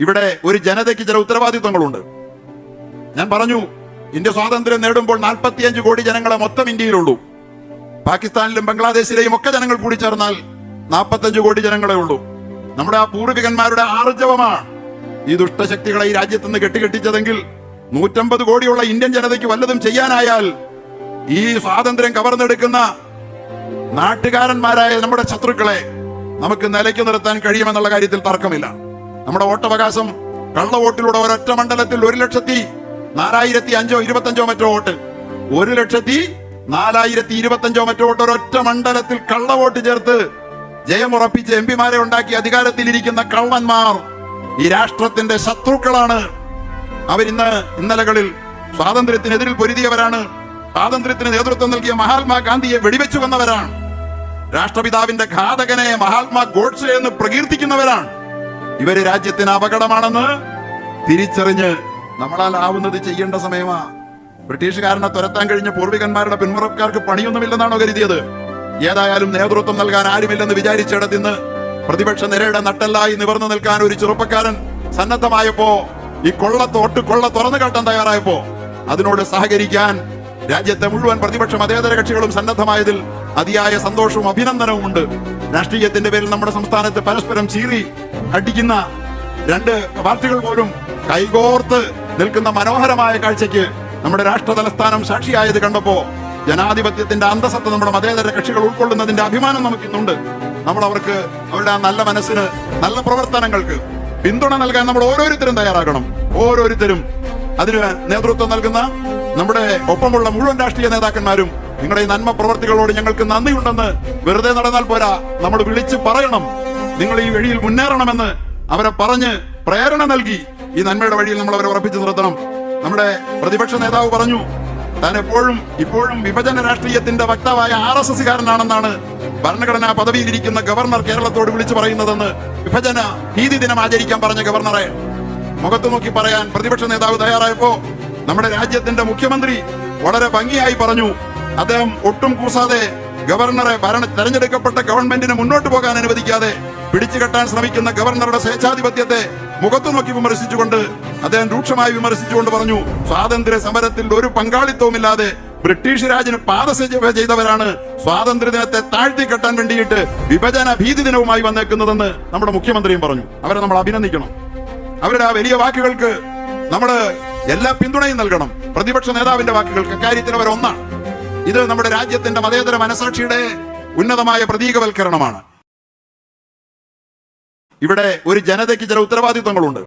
ഇവിടെ ഒരു ജനതയ്ക്ക് ചില ഉത്തരവാദിത്വങ്ങളുണ്ട്. ഞാൻ പറഞ്ഞു ഇന്ത്യ സ്വാതന്ത്ര്യം നേടുമ്പോൾ നാൽപ്പത്തിയഞ്ച് കോടി ജനങ്ങളെ മൊത്തം ഇന്ത്യയിലുള്ളൂ. പാകിസ്ഥാനിലും ബംഗ്ലാദേശിലെയും ഒക്കെ ജനങ്ങൾ കൂടി ചേർന്നാൽ നാൽപ്പത്തഞ്ച് കോടി ജനങ്ങളെ ഉള്ളൂ. നമ്മുടെ ആ പൂർവികന്മാരുടെ ആർജവമാണ് ഈ ദുഷ്ടശക്തികളെ ഈ രാജ്യത്ത് നിന്ന് കെട്ടിക്കെട്ടിച്ചതെങ്കിൽ നൂറ്റമ്പത് കോടിയുള്ള ഇന്ത്യൻ ജനതയ്ക്ക് വല്ലതും ചെയ്യാനായാൽ ഈ സ്വാതന്ത്ര്യം കവർന്നെടുക്കുന്ന നാട്ടുകാരന്മാരായ നമ്മുടെ ശത്രുക്കളെ നമുക്ക് നിലയ്ക്ക് നിർത്താൻ കഴിയുമെന്നുള്ള കാര്യത്തിൽ തർക്കമില്ല. നമ്മുടെ വോട്ടവകാശം കള്ള വോട്ടിലൂടെ ഒരൊറ്റ മണ്ഡലത്തിൽ ഒരു ലക്ഷത്തി നാലായിരത്തി അഞ്ചോ ഇരുപത്തഞ്ചോ മറ്റോ വോട്ട്. ഒരു ലക്ഷത്തി നാലായിരത്തി ഇരുപത്തഞ്ചോ മറ്റോ വോട്ട്. ഒരൊറ്റ മണ്ഡലത്തിൽ കള്ള വോട്ട് ചേർത്ത് ജയമുറപ്പിച്ച് എം പിമാരെ ഉണ്ടാക്കി അധികാരത്തിലിരിക്കുന്ന കള്ളന്മാർ ഈ രാഷ്ട്രത്തിന്റെ ശത്രുക്കളാണ്. അവരിന്ന് ഇന്നലകളിൽ സ്വാതന്ത്ര്യത്തിനെതിരിൽ പൊരുതിയവരാണ്. സ്വാതന്ത്ര്യത്തിന് നേതൃത്വം നൽകിയ മഹാത്മാഗാന്ധിയെ വെടിവെച്ചു വന്നവരാണ് രാഷ്ട്രപിതാവിന്റെ ഘാതകനെ മഹാത്മാ ഗോഡ്സെ എന്ന് പ്രകീർത്തിക്കുന്നവരാണ്. ഇവർ രാജ്യത്തിന് അപകടമാണെന്ന് തിരിച്ചറിഞ്ഞ് നമ്മളാൽ ആവുന്നത് ചെയ്യേണ്ട സമയമാ. ബ്രിട്ടീഷുകാരനെ തുരത്താൻ കഴിഞ്ഞ പൂർവികന്മാരുടെ പിന്മുറക്കാർക്ക് പണിയൊന്നുമില്ലെന്നാണോ കരുതിയത്? ഏതായാലും നേതൃത്വം നൽകാൻ ആരുമില്ലെന്ന് വിചാരിച്ചിടത്തിന്ന് പ്രതിപക്ഷ നിരയുടെ നട്ടെല്ലായി നിവർന്നു നിൽക്കാൻ ഒരു ചെറുപ്പക്കാരൻ സന്നദ്ധമായപ്പോ ഈ കൊള്ളത്തോട്ട് കൊള്ള തുറന്നു കാട്ടാൻ തയ്യാറായപ്പോ അതിനോട് സഹകരിക്കാൻ രാജ്യത്തെ മുഴുവൻ പ്രതിപക്ഷ മതേതര കക്ഷികളും സന്നദ്ധമായതിൽ അതിയായ സന്തോഷവും അഭിനന്ദനവും ഉണ്ട് രാഷ്ട്രീയത്തിന്റെ പേരിൽ നമ്മുടെ സംസ്ഥാനത്ത് പരസ്പരം ചീറി അടിക്കുന്ന രണ്ട് പാർട്ടികൾ പോലും കൈകോർത്ത് നിൽക്കുന്ന മനോഹരമായ കാഴ്ചയ്ക്ക് നമ്മുടെ രാഷ്ട്ര തലസ്ഥാനം സാക്ഷിയായത് കണ്ടപ്പോ ജനാധിപത്യത്തിന്റെ അന്തസത്ത നമ്മുടെ മതേതര കക്ഷികൾ ഉൾക്കൊള്ളുന്നതിന്റെ അഭിമാനം നമുക്ക് ഇന്നുണ്ട് നമ്മൾ അവർക്ക് അവരുടെ ആ നല്ല മനസ്സിന് നല്ല പ്രവർത്തനങ്ങൾക്ക് പിന്തുണ നൽകാൻ നമ്മൾ ഓരോരുത്തരും തയ്യാറാകണം. ഓരോരുത്തരും അതിന് നേതൃത്വം നൽകുന്ന നമ്മുടെ ഒപ്പമുള്ള മുഴുവൻ രാഷ്ട്രീയ നേതാക്കന്മാരും നിങ്ങളുടെ ഈ നന്മ പ്രവർത്തികളോട് ഞങ്ങൾക്ക് നന്ദിയുണ്ടെന്ന് വെറുതെ നടന്നാൽ പോരാ. നമ്മൾ വിളിച്ചു പറയണം. നിങ്ങൾ ഈ വഴിയിൽ മുന്നേറണമെന്ന് അവരെ പറഞ്ഞ് പ്രേരണ നൽകി. ഈ നന്മയുടെ വഴിയിൽ നമ്മൾ അവരെ ഉറപ്പിച്ചു നിർത്തണം. നമ്മുടെ പ്രതിപക്ഷ നേതാവ് പറഞ്ഞു താൻ എപ്പോഴും ഇപ്പോഴും വിഭജന രാഷ്ട്രീയത്തിന്റെ വക്താവായ ആർ എസ് എസ്കാരനാണെന്നാണ് ഭരണഘടനാ പദവിയിലിരിക്കുന്ന ഗവർണർ കേരളത്തോട് വിളിച്ചു പറയുന്നതെന്ന് വിഭജന ഭീതി ദിനം ആചരിക്കാൻ പറഞ്ഞ ഗവർണറെ. മുഖത്ത് നോക്കി പറയാൻ പ്രതിപക്ഷ നേതാവ് തയ്യാറായപ്പോ നമ്മുടെ രാജ്യത്തിന്റെ മുഖ്യമന്ത്രി വളരെ ഭംഗിയായി പറഞ്ഞു അദ്ദേഹം ഒട്ടും കൂസാതെ ഗവർണറെ ഭരണ തെരഞ്ഞെടുക്കപ്പെട്ട ഗവൺമെന്റിന് മുന്നോട്ട് പോകാൻ അനുവദിക്കാതെ പിടിച്ചു കെട്ടാൻ ശ്രമിക്കുന്ന ഗവർണറുടെ സ്വേച്ഛാധിപത്യത്തെ മുഖത്തു നോക്കി വിമർശിച്ചുകൊണ്ട് അദ്ദേഹം രൂക്ഷമായി വിമർശിച്ചുകൊണ്ട് പറഞ്ഞു സ്വാതന്ത്ര്യ സമരത്തിൽ ഒരു പങ്കാളിത്തവുമില്ലാതെ ബ്രിട്ടീഷ് രാജിന് പാദസേവ ചെയ്തവരാണ് സ്വാതന്ത്ര്യ ദിനത്തെ താഴ്ത്തി കെട്ടാൻ വേണ്ടിയിട്ട് വിഭജന ഭീതി ദിനവുമായി വന്നേക്കുന്നതെന്ന് നമ്മുടെ മുഖ്യമന്ത്രിയും പറഞ്ഞു. അവരെ നമ്മൾ അഭിനന്ദിക്കണം. അവരുടെ ആ വലിയ വാക്കുകൾക്ക് നമ്മൾ എല്ലാ പിന്തുണയും നൽകണം. പ്രതിപക്ഷ നേതാവിന്റെ വാക്കുകൾക്ക് കാര്യത്തിൽ അവർ ഒന്നാണ് ഇത് നമ്മുടെ രാജ്യത്തിന്റെ മതേതര മനസാക്ഷിയുടെ ഉന്നതമായ പ്രതീകവൽക്കരണമാണ്. ഇവിടെ ഒരു ജനതയ്ക്ക് ചില ഉത്തരവാദിത്വങ്ങളുണ്ട്.